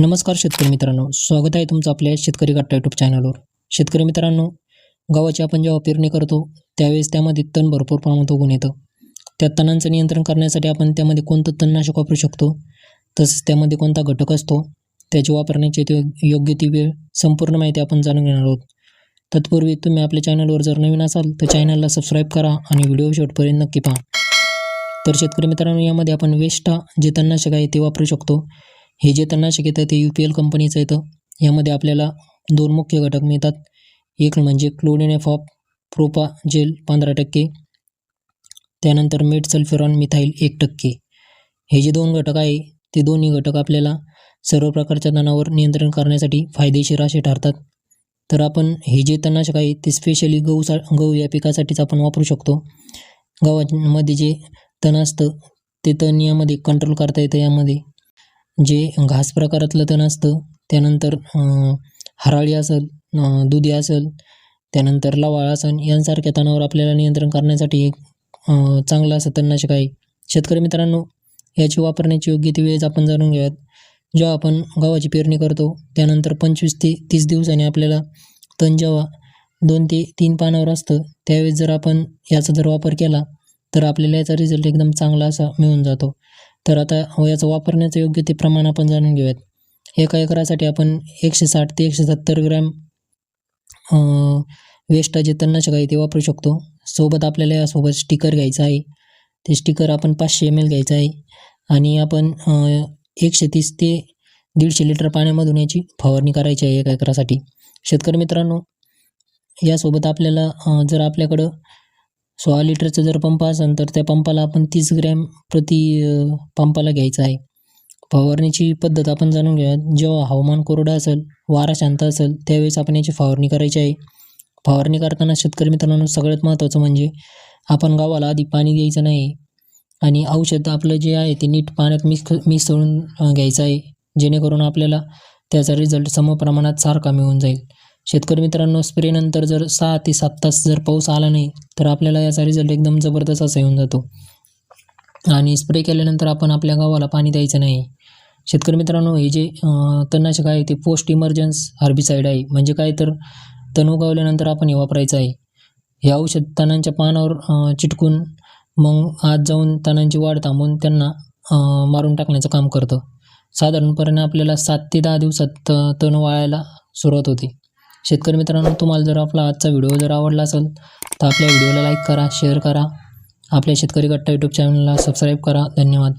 नमस्कार शेतकरी मित्रांनो स्वागत आहे तुमचं आपल्या शेतकरी कट्टा यूट्यूब चॅनलवर शेतकरी मित्रांनो गव्हाची आपण जेव्हा पेरणी करतो त्यावेळेस त्यामध्ये तण भरपूर प्रमाणात उगून येतं. त्या तणांचं नियंत्रण करण्यासाठी आपण त्यामध्ये कोणतं तणनाशक वापरू शकतो तसंच त्यामध्ये कोणता घटक असतो त्याची वापरण्याची ते योग्य ती वेळ संपूर्ण माहिती आपण जाणून घेणार आहोत. तत्पूर्वी तुम्ही आपल्या चॅनलवर जर नवीन असाल तर चॅनलला सबस्क्राईब करा आणि व्हिडिओ शेवटपर्यंत नक्की पहा. तर शेतकरी मित्रांनो यामध्ये आपण वेस्टा जे तणनाशक आहे ते वापरू शकतो. हे जे तणनाशक येतं ते यू पी एल कंपनीचं येतं. यामध्ये आपल्याला दोन मुख्य घटक मिळतात. एक म्हणजे क्लोडेनेफ ऑफ प्रोपा जेल पंधरा टक्के. त्यानंतर मेट सल्फ्युरॉन मिथाईल एक टक्के. हे जे दोन घटक आहे ते दोन्ही घटक आपल्याला सर्व प्रकारच्या तणावर नियंत्रण करण्यासाठी फायदेशीर असे ठरतात. तर आपण हे जे तणनाशक आहे ते स्पेशली गहू सा गहू या पिकासाठीच आपण वापरू शकतो. गव्हामध्ये जे तण असतं ते तण यामध्ये कंट्रोल करता येतं यामध्ये. जे घास प्रकारातलं तण असतं त्यानंतर हराळी असेल दुधी असेल त्यानंतर लवाळ असेल यांसारख्या तणावर आपल्याला नियंत्रण करण्यासाठी एक चांगलं असं तणनाशक आहे. शेतकरी मित्रांनो याची वापरण्याची योग्य ती वेळेस आपण जाणून घेऊयात. जेव्हा आपण गव्हाची पेरणी करतो त्यानंतर पंचवीस ते तीस दिवसांनी आपल्याला तण जेव्हा दोन ते तीन पानावर असतं त्यावेळेस जर आपण याचा जर वापर केला तर आपल्याला याचा रिझल्ट एकदम चांगला असा मिळून जातो. तर आता हो याचं वापरण्याचं योग्य ते प्रमाण आपण जाणून घेऊयात. एका एकरासाठी आपण एकशे साठ ते एकशे सत्तर ग्रॅम वेस्टा जे तणनाशक आहे ते वापरू शकतो. सोबत आपल्याला यासोबत स्टिकर घ्यायचं आहे. ते स्टिकर आपण पाचशे एम एल घ्यायचं आहे. आणि आपण एकशे तीस ते दीडशे लिटर पाण्यामधून याची फवारणी करायची आहे एका एकरासाठी. शेतकरी मित्रांनो यासोबत आपल्याला जर आपल्याकडं सोळा लिटरचा जर पंप असेल तर त्या पंपाला आपण तीस ग्रॅम प्रति पंपाला घ्यायचं आहे. फवारणीची पद्धत आपण जाणून घेऊया जेव्हा हवामान कोरडं असेल वारा शांत असेल त्यावेळेस आपण याची फवारणी करायची आहे. फवारणी करताना शेतकरी मित्रांनो सगळ्यात महत्त्वाचं म्हणजे आपण गावाला आधी पाणी द्यायचं नाही. आणि औषध आपलं जे आहे ते नीट पाण्यात मिक्स मिसळून घ्यायचं आहे. जेणेकरून आपल्याला त्याचा रिझल्ट समप्रमाणात सारखा मिळून जाईल. शेतकरी मित्रांनो स्प्रेनंतर जर सहा ते सात तास जर पाऊस आला नाही तर आपल्याला याचा रिझल्ट एकदम जबरदस्त असा येऊन जातो. आणि स्प्रे केल्यानंतर आपण आपल्या गावाला पाणी द्यायचं नाही. शेतकरी मित्रांनो हे जे तणनाशक आहे ते पोस्ट इमर्जन्स हर्बिसाईड आहे. म्हणजे काय तर तण उगवल्यानंतर आपण हे वापरायचं आहे. हे औषध तणांच्या पानावर चिटकून मग आत जाऊन तणांची वाढ थांबवून त्यांना मारून टाकण्याचं काम करतं. साधारणपणे आपल्याला सात ते दहा दिवसात त- तण वाळायला सुरुवात होते. शेतकरी मित्रांनो तुम्हाला जर आपला आजचा व्हिडिओ जर आवडला असेल तर आपल्या व्हिडिओला लाईक करा शेअर करा. आपल्या शेतकरी गट्टा यूट्यूब चॅनलला सबस्क्राईब करा. धन्यवाद.